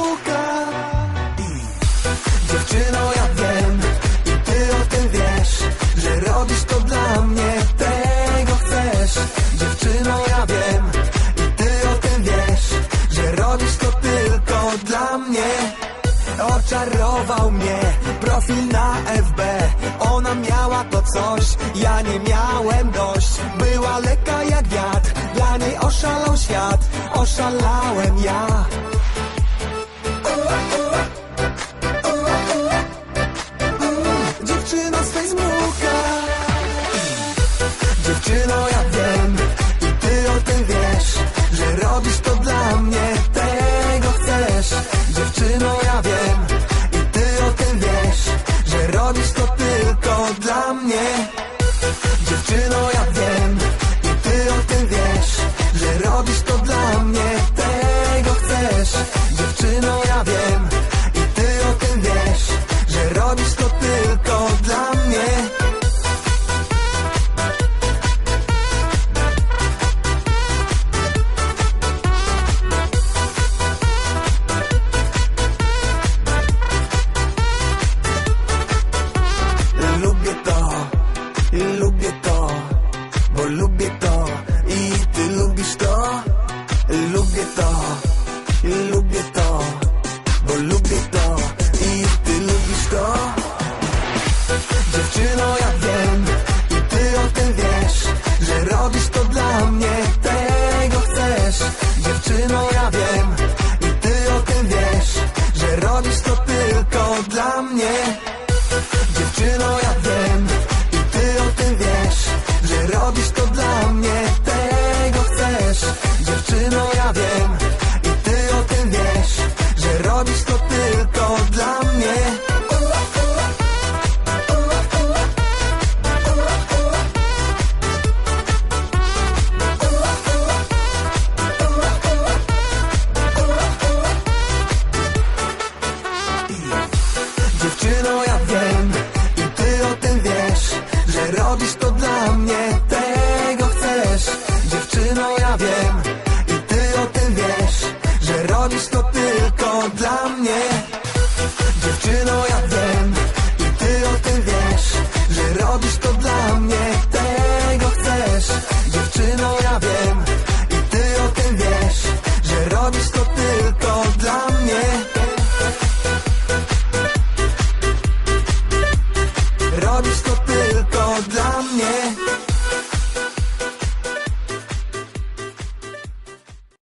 Facebooka Dziewczyno, ja wiem i ty o tym wiesz, że robisz to dla mnie, tego chcesz. Dziewczyno, ja wiem i ty o tym wiesz, że robisz to tylko dla mnie. Oczarował mnie profil na FB, ona miała to coś, ja nie miałem dość. Była lekka jak wiatr, Dziewczyno, ja wiem i ty o tym wiesz, że robisz to dla mnie, tego chcesz. Dziewczyno, ja wiem i ty o tym wiesz, że robisz to tylko dla mnie. Dziewczyno, ja wiem i ty o tym wiesz, że robisz to dla mnie, tego chcesz. Dziewczyno, ja wiem i ty o tym wiesz, że robisz to tylko dla mnie. dziewczyno, ja wiem? I ty o tym wiesz Że robisz to tylko dla mnie. Dziewczyno, ja wiem. I ty o tym wiesz Że robisz to dla mnie. Tego chcesz. Dziewczyno, ja wiem. I ty o tym wiesz Że robisz to tylko dla mnie. wiem. I ty o tym wiesz Że robisz to tylko dla mnie.